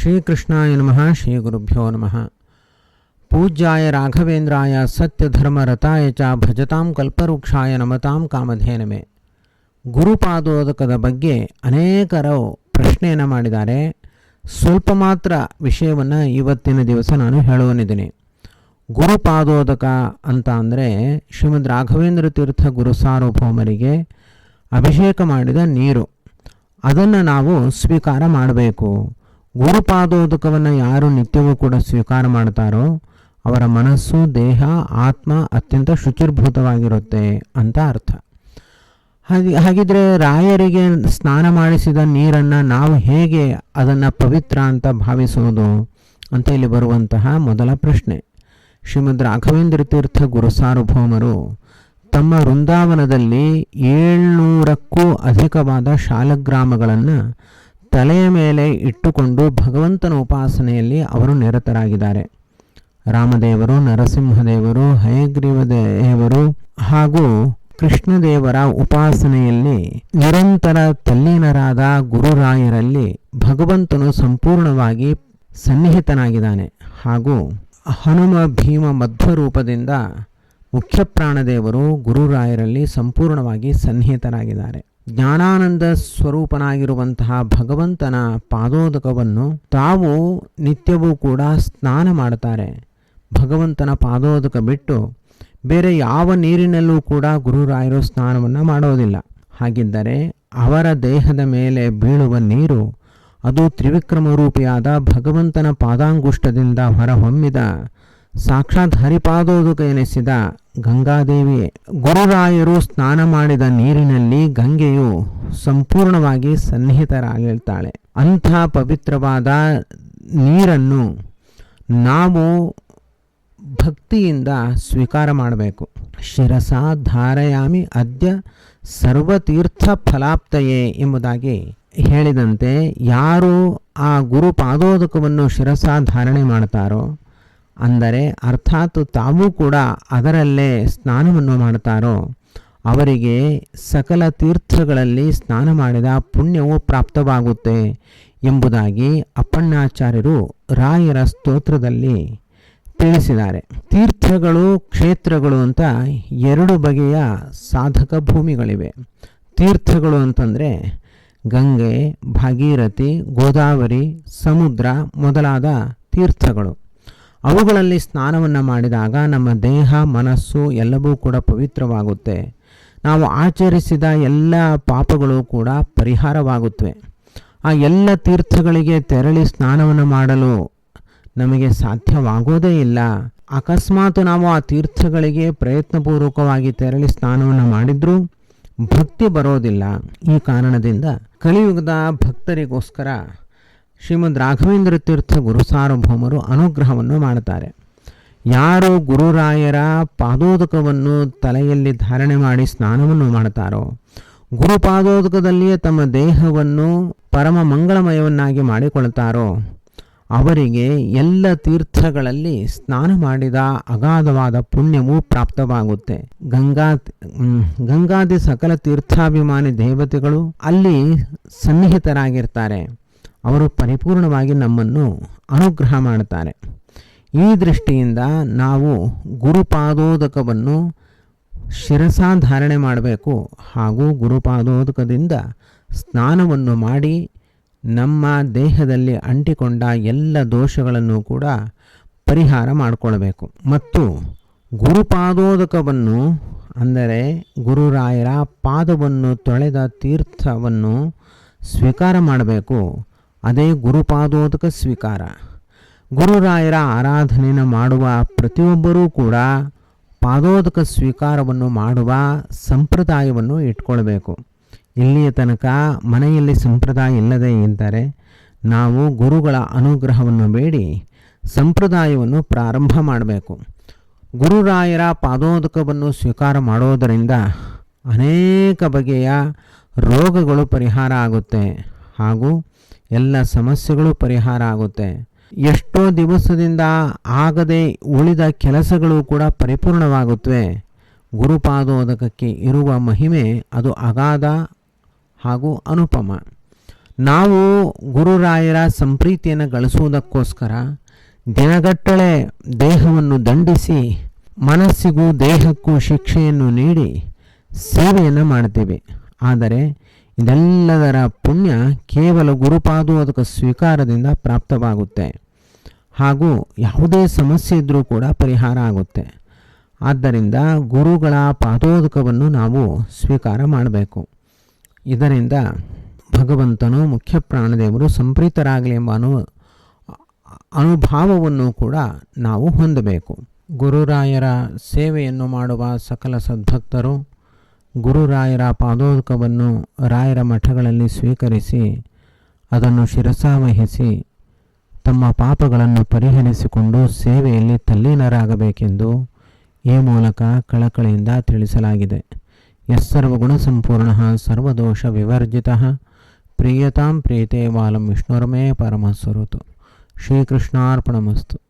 ಶ್ರೀಕೃಷ್ಣಾಯ ನಮಃ ಶ್ರೀ ಗುರುಭ್ಯೋ ನಮಃ. ಪೂಜ್ಯಾಯ ರಾಘವೇಂದ್ರಾಯ ಸತ್ಯಧರ್ಮರತಾಯ ಚ ಭಜತಾಂ ಕಲ್ಪವೃಕ್ಷಾಯ ನಮತಾಂ ಕಾಮಧೇನಮೆ. ಗುರುಪಾದೋದಕದ ಬಗ್ಗೆ ಅನೇಕರು ಪ್ರಶ್ನೆಯನ್ನು ಮಾಡಿದ್ದಾರೆ. ಸ್ವಲ್ಪ ಮಾತ್ರ ವಿಷಯವನ್ನು ಇವತ್ತಿನ ದಿವಸ ನಾನು ಹೇಳುವನಿದ್ದೀನಿ. ಗುರುಪಾದೋದಕ ಅಂತ ಅಂದರೆ ಶ್ರೀಮದ್ ರಾಘವೇಂದ್ರ ತೀರ್ಥ ಗುರು ಸಾರ್ವಭೌಮರಿಗೆ ಅಭಿಷೇಕ ಮಾಡಿದ ನೀರು. ಅದನ್ನು ನಾವು ಸ್ವೀಕಾರ ಮಾಡಬೇಕು. ಗುರುಪಾದೋದಕವನ್ನು ಯಾರು ನಿತ್ಯವೂ ಕೂಡ ಸ್ವೀಕಾರ ಮಾಡ್ತಾರೋ, ಅವರ ಮನಸ್ಸು, ದೇಹ, ಆತ್ಮ ಅತ್ಯಂತ ಶುಚಿರ್ಭೂತವಾಗಿರುತ್ತೆ ಅಂತ ಅರ್ಥ. ಹಾಗೆ, ಹಾಗಿದ್ರೆ ರಾಯರಿಗೆ ಸ್ನಾನ ಮಾಡಿಸಿದ ನೀರನ್ನು ನಾವು ಹೇಗೆ ಅದನ್ನು ಪವಿತ್ರ ಅಂತ ಭಾವಿಸುವುದು ಅಂತ ಇಲ್ಲಿ ಬರುವಂತಹ ಮೊದಲ ಪ್ರಶ್ನೆ. ಶ್ರೀಮದ್ ರಾಘವೇಂದ್ರ ತೀರ್ಥ ಗುರುಸಾರ್ವಭೌಮರು ತಮ್ಮ ವೃಂದಾವನದಲ್ಲಿ ಏಳ್ನೂರಕ್ಕೂ ಅಧಿಕವಾದ ಶಾಲಗ್ರಾಮಗಳನ್ನು ತಲೆಯ ಮೇಲೆ ಇಟ್ಟುಕೊಂಡು ಭಗವಂತನ ಉಪಾಸನೆಯಲ್ಲಿ ಅವರು ನಿರತರಾಗಿದ್ದಾರೆ. ರಾಮದೇವರು, ನರಸಿಂಹದೇವರು ಹಯಗ್ರೀವ ದೇವರು ಹಾಗೂ ಕೃಷ್ಣದೇವರ ಉಪಾಸನೆಯಲ್ಲಿ ನಿರಂತರ ತಲ್ಲೀನರಾದ ಗುರುರಾಯರಲ್ಲಿ ಭಗವಂತನು ಸಂಪೂರ್ಣವಾಗಿ ಸನ್ನಿಹಿತನಾಗಿದ್ದಾನೆ ಹಾಗೂ ಹನುಮ ಭೀಮ ಮಧ್ವ ರೂಪದಿಂದ ಮುಖ್ಯ ಪ್ರಾಣದೇವರು ಗುರುರಾಯರಲ್ಲಿ ಸಂಪೂರ್ಣವಾಗಿ ಸನ್ನಿಹಿತರಾಗಿದ್ದಾರೆ. ಜ್ಞಾನಾನಂದ ಸ್ವರೂಪನಾಗಿರುವಂತಹ ಭಗವಂತನ ಪಾದೋದಕವನ್ನು ತಾವು ನಿತ್ಯವೂ ಕೂಡ ಸ್ನಾನ ಮಾಡುತ್ತಾರೆ. ಭಗವಂತನ ಪಾದೋದಕ ಬಿಟ್ಟು ಬೇರೆ ಯಾವ ನೀರಿನಲ್ಲೂ ಕೂಡ ಗುರುರಾಯರು ಸ್ನಾನವನ್ನು ಮಾಡೋದಿಲ್ಲ ಹಾಗಿದ್ದರೆ ಅವರ ದೇಹದ ಮೇಲೆ ಬೀಳುವ ನೀರು ಅದು ತ್ರಿವಿಕ್ರಮ ರೂಪಿಯಾದ ಭಗವಂತನ ಪಾದಾಂಗುಷ್ಟದಿಂದ ಹೊರಹೊಮ್ಮಿದ ಸಾಕ್ಷಾತ್ ಹರಿಪಾದೋದಕ ಗಂಗಾದೇವಿ ಗುರುರಾಯರು ಸ್ನಾನ ಮಾಡಿದ ನೀರಿನಲ್ಲಿ ಗಂಗೆಯು ಸಂಪೂರ್ಣವಾಗಿ ಸನ್ನಿಹಿತರಾಗಿರ್ತಾಳೆ. ಅಂಥ ಪವಿತ್ರವಾದ ನೀರನ್ನು ನಾವು ಭಕ್ತಿಯಿಂದ ಸ್ವೀಕಾರ ಮಾಡಬೇಕು. ಶಿರಸ ಧಾರಯಾಮಿ ಅದ್ಯ ಸರ್ವತೀರ್ಥ ಫಲಾಪ್ತಯೇ ಎಂಬುದಾಗಿ ಹೇಳಿದಂತೆ ಯಾರು ಆ ಗುರು ಪಾದೋದಕವನ್ನು ಶಿರಸ ಧಾರಣೆ ಮಾಡ್ತಾರೋ ಅಂದರೆ ಅರ್ಥಾತ್ ತಾವೂ ಕೂಡ ಅದರಲ್ಲೇ ಸ್ನಾನವನ್ನು ಮಾಡ್ತಾರೋ ಅವರಿಗೆ ಸಕಲ ತೀರ್ಥಗಳಲ್ಲಿ ಸ್ನಾನ ಮಾಡಿದ ಪುಣ್ಯವು ಪ್ರಾಪ್ತವಾಗುತ್ತೆ ಎಂಬುದಾಗಿ ಅಪ್ಪಣ್ಣಾಚಾರ್ಯರು ರಾಯರ ಸ್ತೋತ್ರದಲ್ಲಿ ತಿಳಿಸಿದ್ದಾರೆ. ತೀರ್ಥಗಳು, ಕ್ಷೇತ್ರಗಳು ಅಂತ ಎರಡು ಬಗೆಯ ಸಾಧಕ ಭೂಮಿಗಳಿವೆ. ತೀರ್ಥಗಳು ಅಂತಂದರೆ ಗಂಗೆ, ಭಾಗೀರಥಿ, ಗೋದಾವರಿ, ಸಮುದ್ರ ಮೊದಲಾದ ತೀರ್ಥಗಳು. ಅವುಗಳಲ್ಲಿ ಸ್ನಾನವನ್ನು ಮಾಡಿದಾಗ ನಮ್ಮ ದೇಹ, ಮನಸ್ಸು ಎಲ್ಲವೂ ಕೂಡ ಪವಿತ್ರವಾಗುತ್ತೆ. ನಾವು ಆಚರಿಸಿದ ಎಲ್ಲ ಪಾಪಗಳು ಕೂಡ ಪರಿಹಾರವಾಗುತ್ತವೆ. ಆ ಎಲ್ಲ ತೀರ್ಥಗಳಿಗೆ ತೆರಳಿ ಸ್ನಾನವನ್ನು ಮಾಡಲು ನಮಗೆ ಸಾಧ್ಯವಾಗೋದೇ ಇಲ್ಲ. ಅಕಸ್ಮಾತ್ ನಾವು ಆ ತೀರ್ಥಗಳಿಗೆ ಪ್ರಯತ್ನಪೂರ್ವಕವಾಗಿ ತೆರಳಿ ಸ್ನಾನವನ್ನು ಮಾಡಿದ್ರೂ ಭಕ್ತಿ ಬರೋದಿಲ್ಲ. ಈ ಕಾರಣದಿಂದ ಕಲಿಯುಗದ ಭಕ್ತರಿಗೋಸ್ಕರ ಶ್ರೀಮದ್ ರಾಘವೇಂದ್ರ ತೀರ್ಥ ಗುರು ಸಾರ್ವಭೌಮರು ಅನುಗ್ರಹವನ್ನು ಮಾಡುತ್ತಾರೆ. ಯಾರು ಗುರುರಾಯರ ಪಾದೋದಕವನ್ನು ತಲೆಯಲ್ಲಿ ಧಾರಣೆ ಮಾಡಿ ಸ್ನಾನವನ್ನು ಮಾಡುತ್ತಾರೋ ಗುರುಪಾದೋದಕದಲ್ಲಿಯೇ ತಮ್ಮ ದೇಹವನ್ನು ಪರಮ ಮಂಗಳಮಯವನ್ನಾಗಿ ಮಾಡಿಕೊಳ್ತಾರೋ ಅವರಿಗೆ ಎಲ್ಲ ತೀರ್ಥಗಳಲ್ಲಿ ಸ್ನಾನ ಮಾಡಿದ ಅಗಾಧವಾದ ಪುಣ್ಯವು ಪ್ರಾಪ್ತವಾಗುತ್ತೆ. ಗಂಗಾ ಗಂಗಾದಿ ಸಕಲ ತೀರ್ಥಾಭಿಮಾನಿ ದೇವತೆಗಳು ಅಲ್ಲಿ ಸನ್ನಿಹಿತರಾಗಿರ್ತಾರೆ. ಅವರು ಪರಿಪೂರ್ಣವಾಗಿ ನಮ್ಮನ್ನು ಅನುಗ್ರಹ ಮಾಡುತ್ತಾರೆ. ಈ ದೃಷ್ಟಿಯಿಂದ ನಾವು ಗುರುಪಾದೋದಕವನ್ನು ಶಿರಸಾಧಾರಣೆ ಮಾಡಬೇಕು ಹಾಗೂ ಗುರುಪಾದೋದಕದಿಂದ ಸ್ನಾನವನ್ನು ಮಾಡಿ ನಮ್ಮ ದೇಹದಲ್ಲಿ ಅಂಟಿಕೊಂಡ ಎಲ್ಲ ದೋಷಗಳನ್ನು ಕೂಡ ಪರಿಹಾರ ಮಾಡಿಕೊಳ್ಬೇಕು. ಮತ್ತು ಗುರುಪಾದೋದಕವನ್ನು ಅಂದರೆ ಗುರುರಾಯರ ಪಾದವನ್ನು ತೊಳೆದ ತೀರ್ಥವನ್ನು ಸ್ವೀಕಾರ ಮಾಡಬೇಕು. ಅದೇ ಗುರುಪಾದೋದಕ ಸ್ವೀಕಾರ. ಗುರುರಾಯರ ಆರಾಧನೆಯನ್ನು ಮಾಡುವ ಪ್ರತಿಯೊಬ್ಬರೂ ಕೂಡ ಪಾದೋದಕ ಸ್ವೀಕಾರವನ್ನು ಮಾಡುವ ಸಂಪ್ರದಾಯವನ್ನು ಇಟ್ಕೊಳ್ಬೇಕು. ಇಲ್ಲಿಯ ತನಕ ಮನೆಯಲ್ಲಿ ಸಂಪ್ರದಾಯ ಇಲ್ಲದೆ ಇದ್ದರೆ ನಾವು ಗುರುಗಳ ಅನುಗ್ರಹವನ್ನು ಬೇಡಿ, ಸಂಪ್ರದಾಯವನ್ನು ಪ್ರಾರಂಭ ಮಾಡಬೇಕು. ಗುರುರಾಯರ ಪಾದೋದಕವನ್ನು ಸ್ವೀಕಾರ ಮಾಡೋದರಿಂದ ಅನೇಕ ಬಗೆಯ ರೋಗಗಳು ಪರಿಹಾರ ಆಗುತ್ತೆ. ಹಾಗೂ ಎಲ್ಲ ಸಮಸ್ಯೆಗಳು ಪರಿಹಾರ ಆಗುತ್ತೆ. ಎಷ್ಟೋ ದಿವಸದಿಂದ ಆಗದೆ ಉಳಿದ ಕೆಲಸಗಳು ಕೂಡ ಪರಿಪೂರ್ಣವಾಗುತ್ತವೆ. ಗುರುಪಾದೋದಕಕ್ಕೆ ಇರುವ ಮಹಿಮೆ ಅದು ಅಗಾಧ ಹಾಗೂ ಅನುಪಮ. ನಾವು ಗುರುರಾಯರ ಸಂಪ್ರೀತಿಯನ್ನು ಗಳಿಸುವುದಕ್ಕೋಸ್ಕರ ದಿನಗಟ್ಟಲೆ ದೇಹವನ್ನು ದಂಡಿಸಿ, ಮನಸ್ಸಿಗೂ ದೇಹಕ್ಕೂ ಶಿಕ್ಷೆಯನ್ನು ನೀಡಿ ಸೇವೆಯನ್ನು ಮಾಡ್ತೇವೆ ಆದರೆ ಇದೆಲ್ಲದರ ಪುಣ್ಯ ಕೇವಲ ಗುರುಪಾದೋದಕ ಸ್ವೀಕಾರದಿಂದ ಪ್ರಾಪ್ತವಾಗುತ್ತೆ. ಹಾಗೂ ಯಾವುದೇ ಸಮಸ್ಯೆ ಇದ್ದರೂ ಕೂಡ ಪರಿಹಾರ ಆಗುತ್ತೆ. ಆದ್ದರಿಂದ ಗುರುಗಳ ಪಾದೋದಕವನ್ನು ನಾವು ಸ್ವೀಕಾರ ಮಾಡಬೇಕು. ಇದರಿಂದ ಭಗವಂತನು ಮುಖ್ಯ ಪ್ರಾಣದೇವರು ಸಂಪ್ರೀತರಾಗಲಿ ಎಂಬ ಅನು, ಅನುಭಾವವನ್ನು ಕೂಡ ನಾವು ಹೊಂದಬೇಕು. ಗುರುರಾಯರ ಸೇವೆಯನ್ನು ಮಾಡುವ ಸಕಲ ಸದ್ಭಕ್ತರು ಗುರುರಾಯರ ಪಾದೋದಕವನ್ನು ರಾಯರ ಮಠಗಳಲ್ಲಿ ಸ್ವೀಕರಿಸಿ ಅದನ್ನು ಶಿರಸಾವಹಿಸಿ ತಮ್ಮ ಪಾಪಗಳನ್ನು ಪರಿಹರಿಸಿಕೊಂಡು ಸೇವೆಯಲ್ಲಿ ತಲ್ಲೀನರಾಗಬೇಕೆಂದು ಈ ಮೂಲಕ ಕಳಕಳಿಯಿಂದ ತಿಳಿಸಲಾಗಿದೆ. ಯಸ್ಸರ್ವಗುಣ ಸಂಪೂರ್ಣ ಸರ್ವದೋಷ ವಿವರ್ಜಿತ. ಪ್ರಿಯತಾಂ ಪ್ರೀತೆ ವಾಲಂ ವಿಷ್ಣುರ್ಮೇ ಪರಮಸ್ವರುತು. ಶ್ರೀಕೃಷ್ಣಾರ್ಪಣಮಸ್ತು.